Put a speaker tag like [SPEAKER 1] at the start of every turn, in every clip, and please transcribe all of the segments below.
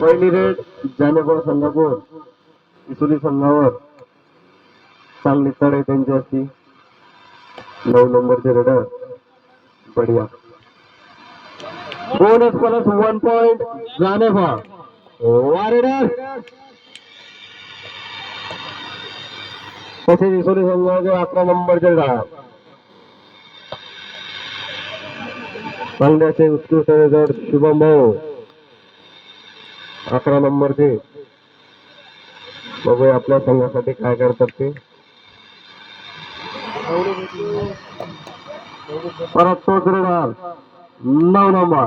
[SPEAKER 1] पहिली रेड जानेभाऊ संघापूर इसुरी संघावर. चांगली चढ आहे त्यांची असती नऊ नंबरचे रेडर बढिया. बोनस प्लस वन पॉइंट जानेभा वा रेडर तसेच इसुरी संघाचे अकरा नंबरचे डाळ चांगले असे उत्कृष्ट रेडर शुभम भाऊ. अकरा नंबरचे बघूया आपल्या संघासाठी काय करतात ते. परत तोच रेडर नऊ नंबर.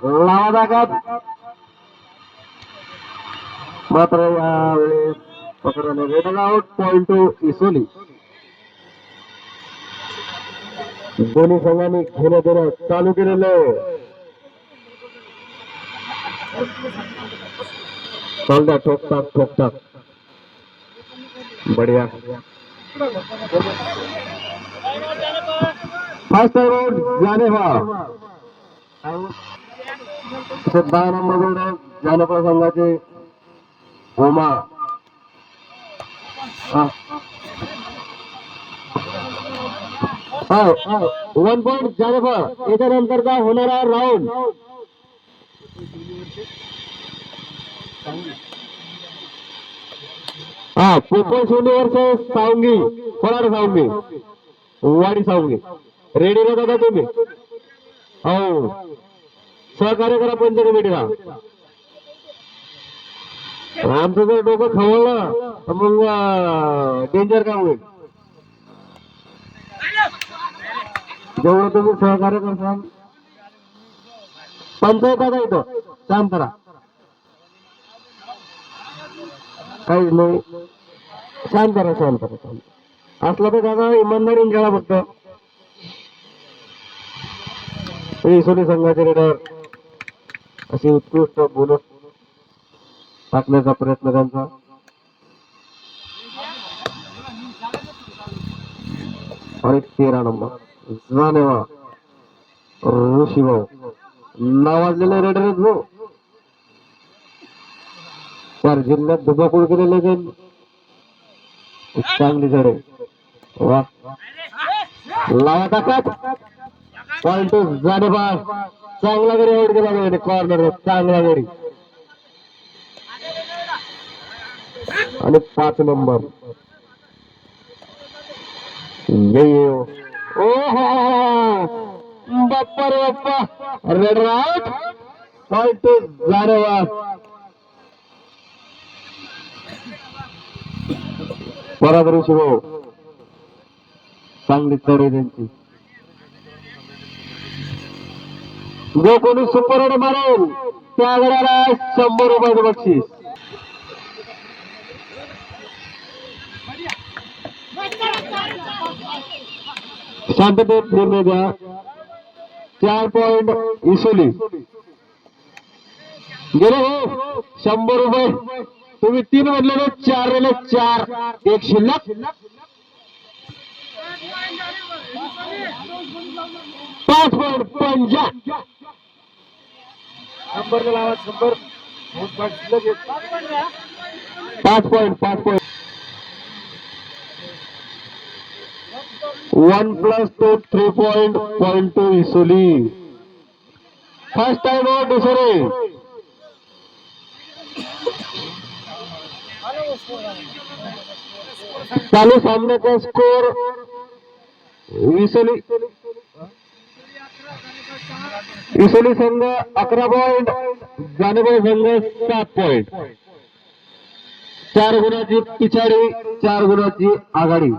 [SPEAKER 1] लावा दागात मात्र यावेळेस पकडाने रेडर आउट पॉइंट टू इसोली. दोन्ही संघांनी घेणं देणं चालू केलेलं आहे. चालता ठोकतात ठोकतात बढिया। फास्ट रोड जाने दहा नंबर रोड जानपा संघाचे ओमा वन पॉइंट जानपा याच्यानंतरचा होणारा राऊंड हा पोपल सोनी वर्ष सावंगी कोणाला सावंगी? वाडी सावंगी. रेडी ना दादा तुम्ही? हो. सहकार्य करा पंच कमिटीला आमचं जर डोकं खवळलं तर मग डेंजर का होईल? जेवढं तुम्ही सहकार्य करसाल पंचायत आता इथं. शांत करा काहीच नाही. शांत राहा शांत राहा शांत असलं तर दादा इमानदारीने खेळा फक्त. इसोली संघाचे रेडर अशी उत्कृष्ट बोनस टाकण्याचा प्रयत्न त्यांचा. आणि तेरा नंबर जानेवा. ऋषीभाऊ. भाऊ नावाजलेला रेडरच भाऊ चार जिल्ह्यात धुबाकूळ केलेले त्यांनी चांगली झाडे. वा. लावा टाकत पॉइंट जाणे बाळ चांगला घरी आउट गेला पाहिजे कॉर्नर चांगला घरी. आणि पाच नंबर. ओ हो बाप्पा रे बाप्पा. रेड राऊट पॉइंट जाणे बाळ बरोबर शिव हो. चांगली चढ त्यांची. जो कोणी सुपर रेड मारेल त्या गड्याला शंभर रुपयाचं बक्षीस. शांततेत निर्णय द्या चार पॉइंट इसोली. गेले हो. शंभर रुपये. तुम्ही तीन म्हणलेले चार वेळे चार. एक शिल्लक. पाच पॉइंट पंजा. शंभर लावा शंभर. पाच पॉइंट पाच point one plus two three point point two इसोली first time out इसोली चालू सामन्याचा स्कोर इसोली इसोली संघ अकरा पॉइंट जानेबाई संघ सात पॉइंट चार गुणाची पिछाडी चार गुणाची आघाडी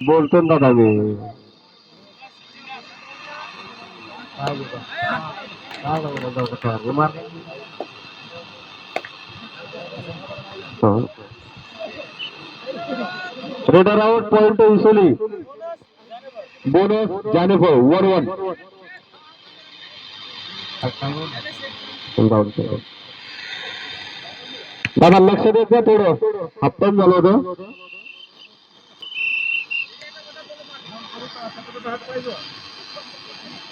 [SPEAKER 1] बोलतो ना दादा मी raider out point two bonus Janephal one one दादा लक्ष देत का थोडं. हप्ताच झालं होतं.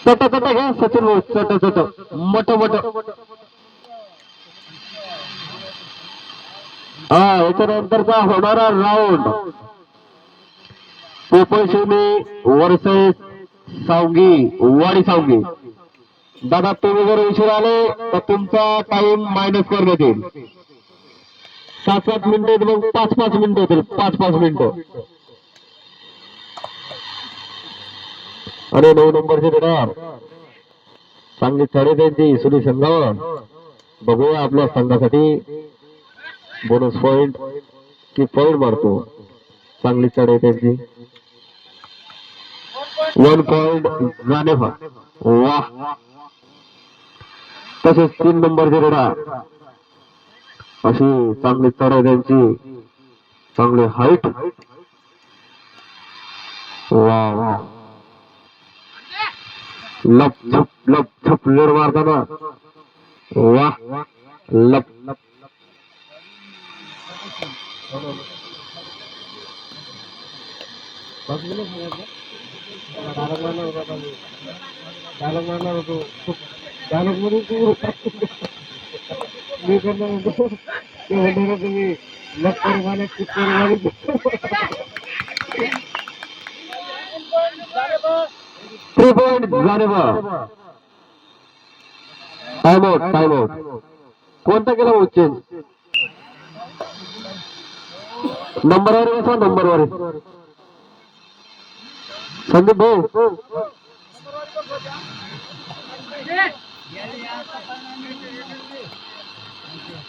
[SPEAKER 1] चट चट घ्या सचिन भाऊ चट चट मट मट. हा याच्यानंतरचा होणारा राऊंड पोपळशिवनी वर्सेस सावगी वाडी सावगी. दादा तुम्ही जर उशीर आले तर तुमचा टाइम मायनस करण्यात येईल सात सात मिनिटं मग पाच पाच मिनिटं होतील पाच पाच मिनिटं. अरे नऊ नंबरचे देणार. चांगली चढे त्यांची सुनील संघावर. बघूया आपल्या संघासाठी बोनस पॉइंट की पॉइंट मारतो. चांगली चढ आहे त्यांची. वन पॉइंट जाणे वा. तसेच तीन नंबरचे रेडा अशी चांगली चढ आहे त्यांची. चांगली हाईट वा वा. लप लप लप लप लेड मारताना. वा. लप लप. म्हणणार तुम्ही लप करू मला चिप करू मला थ्री पॉइंट झाले बा टाइम आउट टाइम आउट कोणता केला भाऊ चेंज नंबरवर बसा नंबरवर संदीप भाऊ.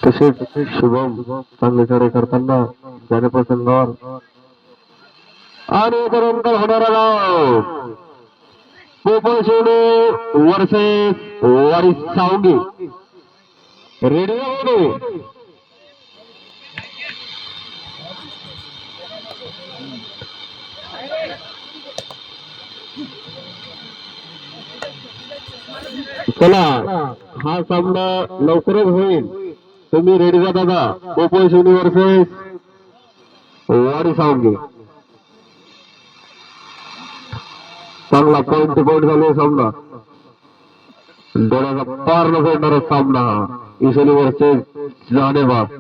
[SPEAKER 1] तसेच शुभम. चांगले कार्य करताना. जाणे प्रसंगावर आणि याच्यानंतर होणारा गाव. पोपळ शिवणे वर्सेस वारी सावंगी. रेडिओ चला हा सामना लवकरच होईल. तुम्ही रेडी जा दादा. पोपळ युनिव्हर्सेस वारी सावंगी. चांगला पॉईंट टू पॉईंट झाले सामना. डोळ्याचा पार न फेडणारा सामना हा. इसोली वरचे जाणे बाप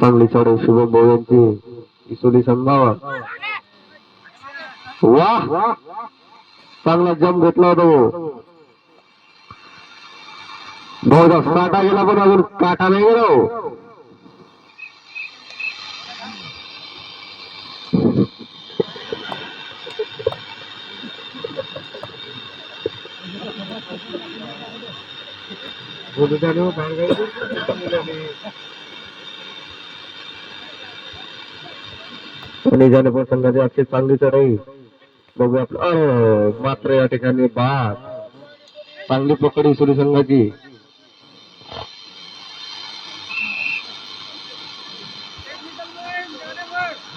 [SPEAKER 1] चांगली चढ शुभम भाऊ यांची. इसोली संघावर. वा चांगला जम घेतला होता भाऊ काटा गेला पण अजून काटा नाही गेला आणि जाणे प्रसंगाची आजची चांगली चढाई. बघू आपलं. अरे मात्र या ठिकाणी बाद चांगली पकडी सुरू संघाची.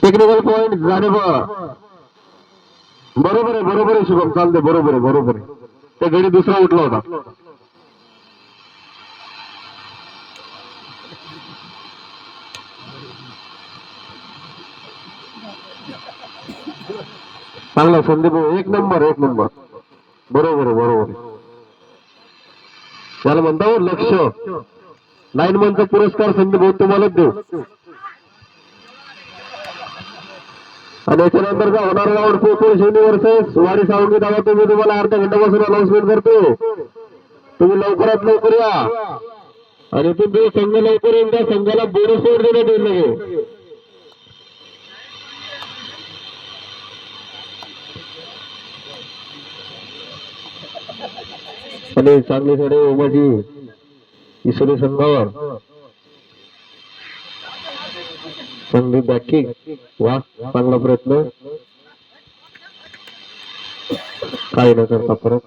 [SPEAKER 1] टेक्निकल पॉइंट जाणे बरोबर आहे बरोबर आहे शुभम. चालते बरोबर आहे बरोबर आहे. त्या घडी दुसरा उठला होता. चांगला संदीप एक नंबर एक नंबर. बरोबर बरोबर त्याला म्हणता हो, लक्ष. नाईन मनचा पुरस्कार संदीप तुम्हालाच देऊ. आणि याच्यानंतरचा होणार राऊंड पोपळ युनिव्हर्सेस वाडी सावंगी दावा मी तुम्हाला अर्धा घंटापासून अनाउन्समेंट करतो तुम्ही लवकरात लवकर या. आणि तुम्ही संघ लवकर येऊन त्या संघाला बोनस देण्यात येईल आणि चांगली साडे उमाची इसरे संघावर. चांगली दाखी वा चांगला प्रयत्न. काही न करता परत.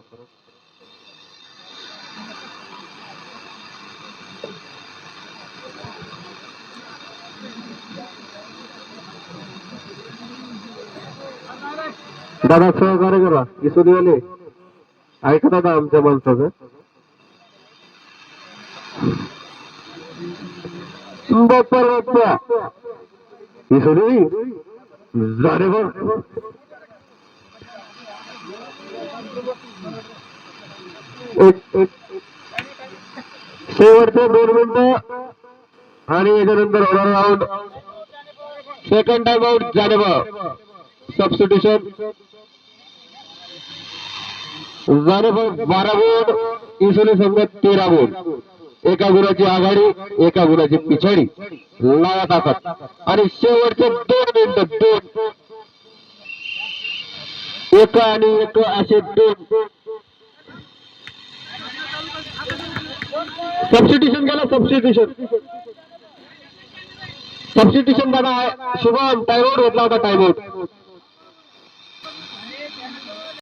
[SPEAKER 1] दादा सहकार्य करा इसोलीवाले ऐकत दादा आमच्या माणसाचं. बाप्पा झाले बघ. एक शेवटचे दोन मिनिट. आणि याच्यानंतर होणार राऊंड सेकंड टाइम आउट जानेबा सबस्टिट्यूशन बारा गुण इसोली संघ तेरा गुण एका गुणाची आघाडी एका गुणाची पिछाडी. लावा ताकद आणि शेवटचे दोन मिनिट दोन. एक आणि एक असे दोन. सबस्टिट्युशन केलं सबस्टिट्युशन सबस्टिट्युशन दादा शुभम टायमआउट घेतला होता टायमआउट